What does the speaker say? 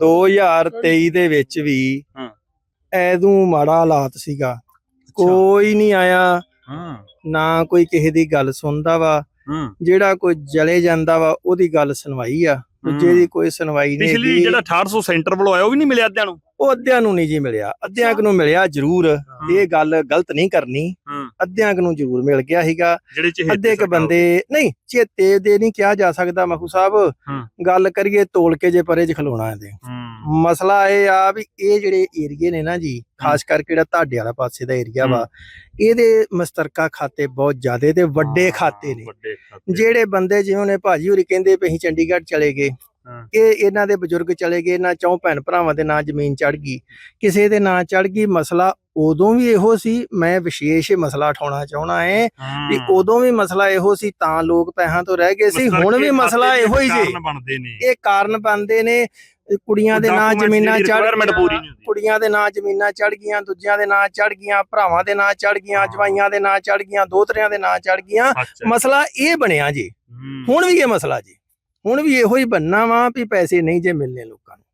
2023 ਦੇ ਵਿੱਚ ਵੀ ਹਾਂ। ਐਦੋਂ ਮਾੜਾ ਹਾਲਾਤ ਸੀਗਾ। ਕੋਈ ਨਹੀਂ ਆਇਆ। ਹਾਂ। ਨਾ ਕੋਈ ਕਿਸੇ ਦੀ ਗੱਲ ਸੁਣਦਾ ਵਾ। ਜਿਹੜਾ ਕੋਈ ਜਲੇ ਜਾਂਦਾ ਵਾ ਉਹਦੀ ਗੱਲ ਸੁਣਵਾਈ ਆ। ਦੂਜੇ ਦੀ ਕੋਈ ਸੁਣਵਾਈ ਨਹੀਂ ਪਿਛਲੀ। ਜਿਹੜਾ 6800 ਸੈਂਟਰ ਵੱਲੋਂ ਆਇਆ ਉਹ ਵੀ ਨਹੀਂ ਮਿਲਿਆ ਅੱਧਿਆਂ ਨੂੰ? ਉਹ ਅੱਧਿਆਂ ਨੂੰ ਨਹੀਂ ਜੀ ਮਿਲਿਆ। ਅੱਧਿਆਂ ਨੂੰ ਮਿਲਿਆ ਜ਼ਰੂਰ। ਇਹ ਗੱਲ ਗਲਤ ਨਹੀਂ ਕਰਨੀ। ਅੱਧਿਆਂ ਨੂੰ ਜ਼ਰੂਰ ਮਿਲ ਗਿਆ ਸੀਗਾ। ਅੱਧੇ ਕ ਬੰਦੇ ਨਹੀਂ ਚੇਤੇ ਦੇ ਨਹੀਂ ਕਿਹਾ ਜਾ ਸਕਦਾ ਮਖੂ ਸਾਹਿਬ। ਗੱਲ ਕਰੀਏ ਤੋਲ ਕੇ ਜੇ ਪਰੇ ਚ ਖਲੋਣਾ ਇਹਦੇ। ਮਸਲਾ ਇਹ ਆ ਵੀ ਇਹ ਜਿਹੜੇ ਏਰੀਏ ਨੇ ਨਾ ਜੀ ਖਾਸ ਕਰਕੇ ਜਿਹੜਾ ਤੁਹਾਡੇ ਵਾਲਾ ਪਾਸੇ ਦਾ ਏਰੀਆ ਵਾ ਇਹਦੇ ਮਸਤਰਕਾ ਖਾਤੇ ਬਹੁਤ ਜ਼ਿਆਦੇ ਤੇ ਵੱਡੇ ਖਾਤੇ ਨੇ। ਜਿਹੜੇ ਬੰਦੇ ਜਿਵੇਂ ਨੇ ਭਾਜੀ ਹੋਰੀ ਕਹਿੰਦੇ ਵੀ ਅਸੀਂ ਚੰਡੀਗੜ੍ਹ ਚਲੇ ਗਏ ਇਹ ਇਹਨਾਂ ਦੇ ਬਜ਼ੁਰਗ ਚਲੇ ਗਏ ਇਹਨਾਂ ਚੌਂ ਭੈਣ ਭਰਾਵਾਂ ਦੇ ਨਾਂ ਜ਼ਮੀਨ ਚੜ ਗਈ। ਕਿਸੇ ਦੇ ਨਾਂ ਚੜ ਗਈ ਮਸਲਾ ਉਦੋਂ ਵੀ ਇਹੋ ਸੀ ਮੈਂ ਵਿਸ਼ੇਸ਼ ਮਸਲਾ ਉਠਾਉਣਾ ਚਾਹਣਾ ਹੈ ਹਾਂ। ਉਦੋਂ ਵੀ ਮਸਲਾ ਇਹੋ ਸੀ ਤਾਂ ਲੋਕ ਪੈਸਿਆਂ ਤੋਂ ਰਹਿ ਗਏ ਸੀ ਹੁਣ ਵੀ ਮਸਲਾ ਇਹੋ ਹੀ ਜੀ। ਇਹ ਕਾਰਨ ਬਣਦੇ ਨੇ ਕੁੜੀਆਂ ਦੇ ਨਾਂ ਜ਼ਮੀਨਾਂ ਚੜ ਕੁੜੀਆਂ ਦੇ ਨਾਂ ਜ਼ਮੀਨਾਂ ਚੜ ਗਈਆਂ ਦੂਜਿਆਂ ਦੇ ਨਾਂ ਚੜ ਗਈਆਂ ਭਰਾਵਾਂ ਦੇ ਨਾਂ ਚੜ ਗਈਆਂ। ਜਵਾਈਆਂ ਦੇ ਨਾਂ ਚੜ ਗਈਆਂ ਦੋਤਰਿਆਂ ਦੇ ਨਾਂ ਚੜ ਗਈਆਂ ਮਸਲਾ ਇਹ ਬਣਿਆ ਜੀ। ਹੁਣ ਵੀ ਇਹ ਮਸਲਾ ਜੀ। ਹੁਣ ਵੀ ਇਹੋ ਹੀ ਬੰਨਾ ਵਾ ਵੀ ਪੈਸੇ ਨਹੀਂ ਜੇ ਮਿਲਨੇ ਲੋਕਾਂ ਨੂੰ।